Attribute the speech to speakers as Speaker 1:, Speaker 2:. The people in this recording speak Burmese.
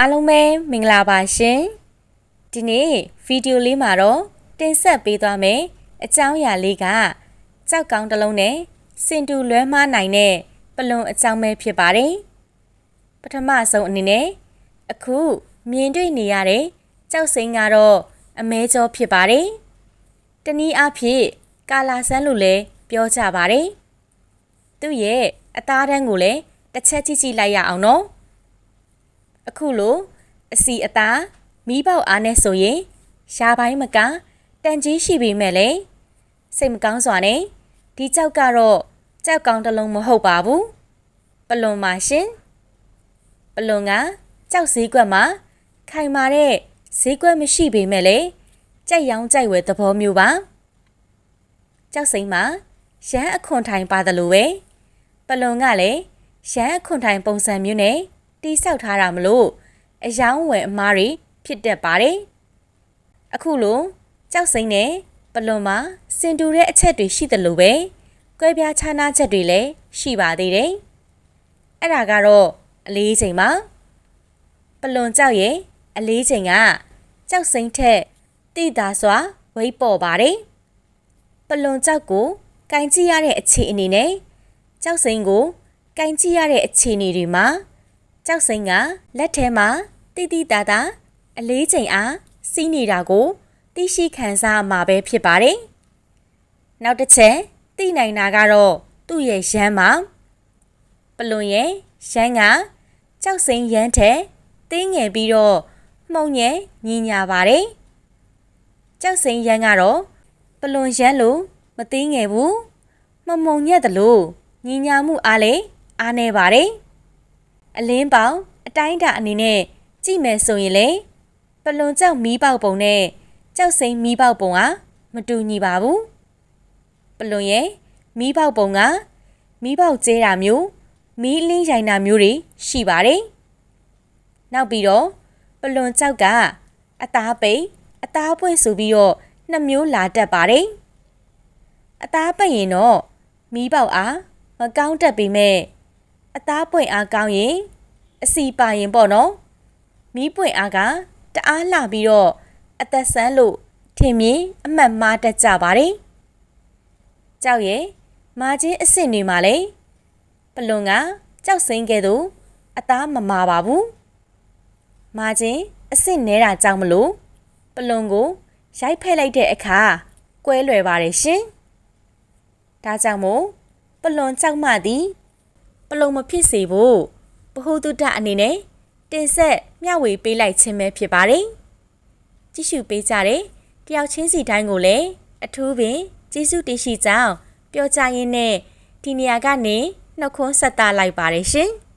Speaker 1: အားလုံးပဲမင်္ဂလာပါရှင်ဒီနေ့ဗီဒီယိုလေးမှာတော့တင်ဆက်ပေးသွားမယ်အကြောင်းအရာလေးကကြောက်ကောင်းတစ်လုံးနဲ့စင်တူလွဲမှားနိုင်တဲ့ပလွန်အကြောင်းပဲဖြစ်ပါတယ်ပထမဆုံးအနေနဲ့အခုမြင်တွေ့နေရတဲ့ကြောက်စိမ်းကတော့အမဲကျော်ဖြစ်ပါတယ်တနည်းအားဖြင့်ကာလာဆန်းလို့လည်းပြောကြပါတယ်သူ့ရဲ့အသားတန်းကိုလည်းတစ်ချက်ကြည့်ကြည့်လိုက်ရအောင်နော် အခုလိုအစီအသားမီးပေါက်အားနဲ့ဆိုရင်ရှားပိုင်းမကတန်ကြီးရှိပေမဲ့လေစိတ်မကောင်းစွာနဲ့ဒီကြောက်ကတော့ကြောက်ကောင်းတစ်လုံးမဟုတ်ပါဘူးပလွန်ပါရှင်ပလွန်ကကြောက်စည်းကွက်မှာခိုင်မာတဲ့ဈေးကွက်မရှိပေမဲ့လေကြက်ရောင်းကြိုက်ဝယ်သဘောမျိုးပါကြောက်စိမ့်မှာရမ်းအခွန်ထိုင်ပါတယ်လို့ပဲပလွန်ကလည်းရမ်းအခွန်ထိုင်ပုံစံမျိုးနဲ့ တီးဆောက်ထားတာမလို့အယောင်းဝယ်အမားတွေဖြစ်တတ်ပါတယ်။အခုလိုကြောက်စိမ့်နဲ့ပလွန်မှာစင်တူတဲ့အချက်တွေရှိတယ်လို့ပဲကွဲပြားခြားနားချက်တွေလည်းရှိပါသေးတယ်။အဲ့ဒါကတော့အလေးချိန်ပါပလွန်ကြောက်ရဲ့အလေးချိန်ကကြောက်စိမ့်ထက်တိတာစွာဝိတ်ပေါ်ပါတယ်။ပလွန်ကြောက်ကိုကင်ကြည့်ရတဲ့အခြေအနေနဲ့ကြောက်စိမ့်ကိုကင်ကြည့်ရတဲ့အခြေအနေတွေမှာ ကြောက်စိန်ကလက်ထဲမှာတိတိတတာအလေးချိန်အားစီးနေတာကိုသိရှိခံစားမှာပဲဖြစ်ပါတယ်။နောက်တစ်ချက်သိနိုင်တာကတော့သူ့ရဲ့ရမ်းမှာပလွန်ရဲ့ရမ်းကကြောက်စိန်ရမ်းထဲတင်းငယ်ပြီးတော့မှုံငယ်ညီညာပါတယ်။ကြောက်စိန်ရမ်းကတော့ပလွန်ရမ်းလို့မတင်းငယ်ဘူးမမုံညက်တယ်လို့ညီညာမှုအားလည်းအားနေပါတယ်။ အလင်းပေါင်အတိုင်းတာအနေနဲ့ကြည့်မယ်ဆိုရင်လေပလွန်ကြောက်မီးပေါက်ပုံနဲ့ကြောက်စိမ့်မီးပေါက်ပုံကမတူညီပါဘူးပလွန်ရဲ့မီးပေါက်ပုံကမီးပေါက်ကျဲတာမျိုးမီးလင်းရိုင်တာမျိုးတွေရှိပါတယ်နောက်ပြီးတော့ပလွန်ကြောက်ကအသားပိတ်အသားပွင့်ဆိုပြီးတော့နှစ်မျိုးလာတတ်ပါတယ်အသားပိတ်ရင်တော့မီးပေါက်အားမကောင်းတတ်ပေမဲ့ အသားပွင့်အားကောင်းရင်အစီပါရင်ပေါ့နော်မီးပွင့်အားကတအားလှပြီးတော့အသက်ဆန်းလို့ထင်မြင်အမှတ်မှားတတ်ကြပါတယ်ကြောက်ရဲ့မာချင်းအစ်စ်တွေမှာလေပလွန်ကကြောက်စိမ့်ခဲ့သူအသားမမာပါဘူးမာချင်းအစ်စ်နဲတာကြောင့်မလို့ပလွန်ကိုရိုက်ဖက်လိုက်တဲ့အခါကွဲလွယ်ပါတယ်ရှင်ဒါကြောင့်မို့ပလွန်ကြောက်မှသည် ပလုံမဖြစ်စေဖို့ဗဟုသုတအနေနဲ့တင်ဆက်မျှဝေပေးလိုက်ခြင်းပဲဖြစ်ပါတယ်။ကြည့်ရှုပေးကြတဲ့တယောက်ချင်းစီတိုင်းကိုလည်းအထူးပင်ကျေးဇူးတင်ရှိကြောင်းပြောကြရင်းနဲ့ဒီနေရာကနေနှုတ်ခွန်းဆက်သလိုက်ပါတယ်ရှင်။